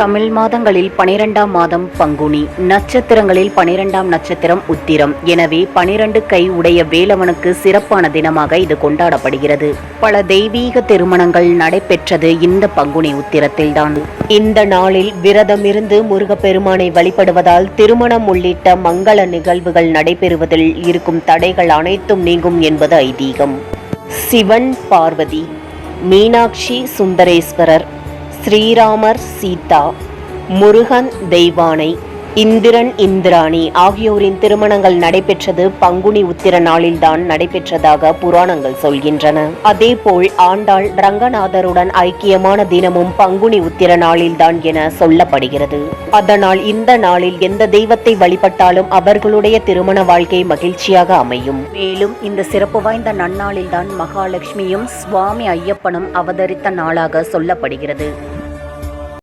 தமிழ் மாதங்களில் பனிரெண்டாம் மாதம் பங்குனி நட்சத்திரங்களில் பனிரெண்டாம் நட்சத்திரம் உத்திரம். எனவே பனிரெண்டு கை உடைய வேலவனுக்கு சிறப்பான தினமாக இது கொண்டாடப்படுகிறது. பல தெய்வீக திருமணங்கள் நடைபெற்றது இந்த பங்குனி உத்திரத்தில்தான். இந்த நாளில் விரதம் இருந்து முருகப்பெருமானை வழிபடுவதால் திருமணம் உள்ளிட்ட மங்கள நிகழ்வுகள் நடைபெறுவதில் இருக்கும் தடைகள் அனைத்தும் நீங்கும் என்பது ஐதீகம். சிவன் பார்வதி மீனாட்சி சுந்தரேஸ்வரர் ஸ்ரீராமர் சீதா முருகன் தெய்வானை இந்திரன் இந்திராணி ஆகியோரின் திருமணங்கள் நடைபெற்றது. பங்குனி உத்திர நாளில்தான் நடைபெற்றதாக புராணங்கள் சொல்கின்றன. அதேபோல் ஆண்டாள் ரங்கநாதருடன் ஐக்கியமான தினமும் பங்குனி உத்திர நாளில்தான் என சொல்லப்படுகிறது. அதனால் இந்த நாளில் எந்த தெய்வத்தை வழிபட்டாலும் அவர்களுடைய திருமண வாழ்க்கை மகிழ்ச்சியாக அமையும். மேலும் இந்த சிறப்பு வாய்ந்த நன்னாளில்தான் மகாலட்சுமியும் சுவாமி ஐயப்பனும் அவதரித்த நாளாக சொல்லப்படுகிறது.